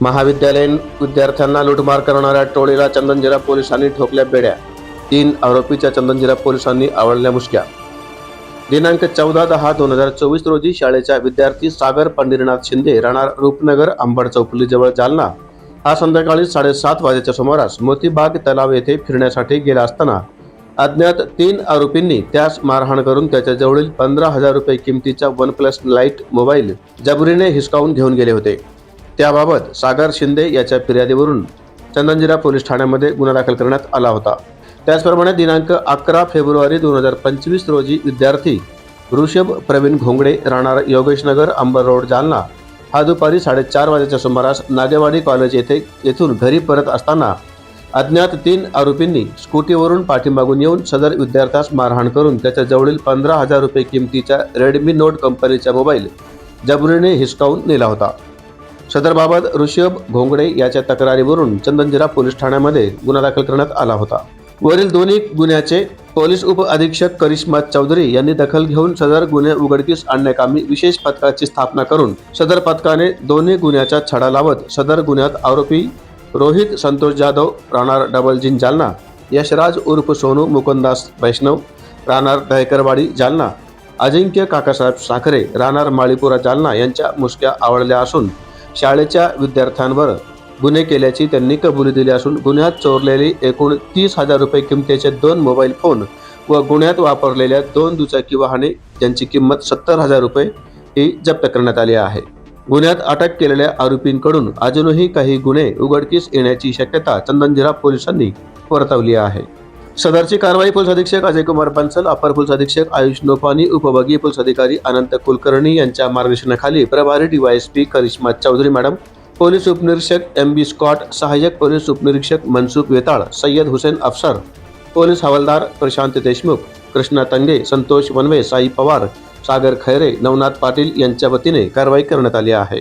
महाविद्यालयीन विद्यार्थ्यांना लुटमार करणाऱ्या टोळीला चंदनजिरा पोलिसांनी ठोकल्या बेड्या. तीन आरोपीच्या चंदनजिरा पोलिसांनी आवडल्या मुसक्या. दिनांक चौदा दहा दोन हजार चोवीस रोजी शाळेच्या विद्यार्थी सागर पंढरीनाथ शिंदे राहणार रूपनगर अंबड चौफुलीजवळ जालना. हा संध्याकाळी साडेसात वाजेच्या सुमारास मोतीबाग तलाव येथे फिरण्यासाठी गेला असताना अज्ञात तीन आरोपींनी त्यास मारहाण करून त्याच्याजवळील पंधरा हजार रुपये किमतीचा वन प्लस लाइट मोबाईल जबरीने हिसकावून घेऊन गेले होते. त्याबाबत सागर शिंदे याच्या फिर्यादीवरून चंदनजिरा पोलीस ठाण्यामध्ये गुन्हा दाखल करण्यात आला होता. त्याचप्रमाणे दिनांक अकरा फेब्रुवारी दोन हजार पंचवीस रोजी विद्यार्थी ऋषभ प्रवीण घोंगडे राहणार योगेशनगर अंबर रोड जालना हा दुपारी साडेचार वाजेच्या सुमारास नागेवाडी कॉलेज येथे येथून घरी परत असताना अज्ञात तीन आरोपींनी स्कूटीवरून पाठीमागून येऊन सदर विद्यार्थ्यास मारहाण करून त्याच्या जवळील पंधरा हजार रुपये किमतीच्या रेडमी नोट कंपनीचा मोबाईल जबरीने हिसकावून नेला होता. सदरबाबत ऋषभ घोंगडे याच्या तक्रारीवरून चंदनजिरा पोलीस ठाण्यामध्ये गुन्हा दाखल करण्यात आला होता. वरील दोन्ही गुन्ह्याचे पोलीस उप अधीक्षक करिश्मा चौधरी यांनी दखल घेऊन सदर गुन्हे उघडकीस आणण्याकामी विशेष पथकाची स्थापना करून सदर पथकाने दोन्ही गुन्ह्याचा छडा लावत सदर गुन्ह्यात आरोपी रोहित संतोष जाधव राहणार डबलजिन जालना यशराज उर्फ सोनू मुकुंदास वैष्णव राहणार दहेकरवाडी जालना अजिंक्य काकासाहेब साखरे राहणार माळीपुरा जालना यांच्या मुसक्या आवडल्या असून शाळेच्या विद्यार्थ्यांवर गुन्हे केल्याची त्यांनी कबुली दिली असून गुन्ह्यात चोरलेले एकूण तीस हजार रुपये किमतीचे दोन मोबाईल फोन व गुन्ह्यात वापरलेल्या दोन दुचाकी वाहने ज्यांची किंमत सत्तर हजार रुपये ही जप्त करण्यात आली आहे. गुन्ह्यात अटक केलेल्या आरोपींकडून अजूनही काही गुन्हे उघडकीस येण्याची शक्यता चंदनजिरा पोलिसांनी वर्तवली आहे. सदरची कारवाई पोलीस अधीक्षक अजय कुमार बन्सल अपर पोलीस अधीक्षक आयुष नोपानी उपविभागीय पोलीस अधिकारी अनंत कुलकर्णी यांच्या मार्गदर्शनाखाली प्रभारी DYSP Karishma Chaudhari madam police उपनिरीक्षक एम बी स्कॉट सहाय्यक पोलीस उपनिरीक्षक मनसुख वेताळ सय्यद हुसेन अफसर पोलीस हवालदार प्रशांत देशमुख कृष्णा तंगे संतोष वनवे साई पवार सागर खैरे नवनाथ पाटील यांच्या वतीने कारवाई करण्यात आली आहे.